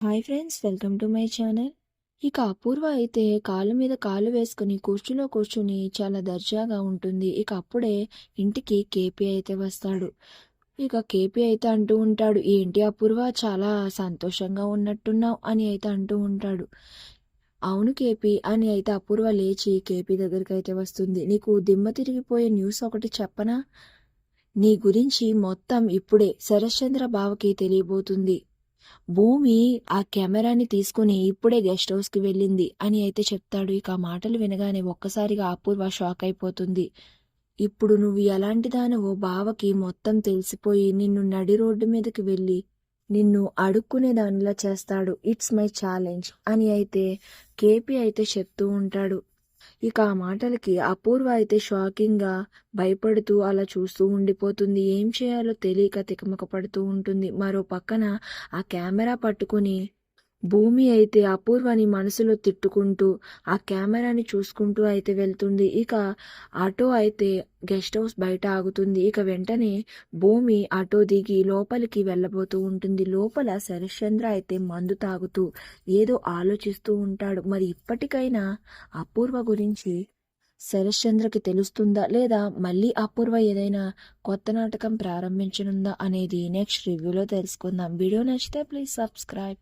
Hi friends welcome to my channel. ఇక అపూర్వ అయితే కాలు మీద కాలు వేసుకుని కుర్చీలో కూర్చుని చాలా దర్జాగా ఉంటుంది. ఇక అప్పుడే ఇంటికి కేపీ అయితే వస్తాడు. ఇక కేపీ అయితే అంటూ ఉంటాడు ఏంటి అపూర్వ చాలా సంతోషంగా ఉన్నట్టున్నావు అని అయితే అంటూ ఉంటాడు. అవును కేపీ అని అయితే అపూర్వ లేచి కేపీ దగ్గరికి అయితే వస్తుంది. నీకు దిమ్మ తిరిగిపోయే న్యూస్ ఒకటి చెప్పనా? నీ గురించి మొత్తం ఇప్పుడే శరశ్చంద్ర బావకి తెలియబోతుంది. భూమి ఆ కెమెరాని తీసుకుని ఇప్పుడే గెస్ట్ హౌస్కి వెళ్ళింది అని అయితే చెప్తాడు. ఇక ఆ మాటలు వినగానే ఒక్కసారిగా అపూర్వ షాక్ అయిపోతుంది. ఇప్పుడు నువ్వు ఎలాంటి దానవో బావకి మొత్తం తెలిసిపోయి నిన్ను నడి రోడ్డు మీదకి వెళ్ళి నిన్ను అడుక్కునే దానిలా చేస్తాడు. ఇట్స్ మై ఛాలెంజ్ అని అయితే కేపీ అయితే చెప్తూ ఉంటాడు. ఇక ఆ మాటలకి అపూర్వ అయితే షాకింగ్గా భయపడుతూ అలా చూస్తూ ఉండిపోతుంది. ఏం చేయాలో తెలియక తికమక పడుతూ ఉంటుంది. మరో పక్కన ఆ కెమెరా పట్టుకుని భూమి అయితే అపూర్వని మనసులో తిట్టుకుంటూ ఆ కెమెరాని చూసుకుంటూ అయితే వెళ్తుంది. ఇక ఆటో అయితే గెస్ట్ హౌస్ బయట ఆగుతుంది. ఇక వెంటనే భూమి ఆటో దిగి లోపలికి వెళ్ళబోతూ ఉంటుంది. లోపల శరశ్చంద్ర అయితే మందు తాగుతూ ఏదో ఆలోచిస్తూ ఉంటాడు. మరి ఇప్పటికైనా అపూర్వ గురించి శరశ్చంద్రకి తెలుస్తుందా? లేదా మళ్ళీ అపూర్వ ఏదైనా కొత్త నాటకం ప్రారంభించనుందా? అనేది నెక్స్ట్ రివ్యూలో తెలుసుకుందాం. వీడియో నచ్చితే ప్లీజ్ సబ్స్క్రైబ్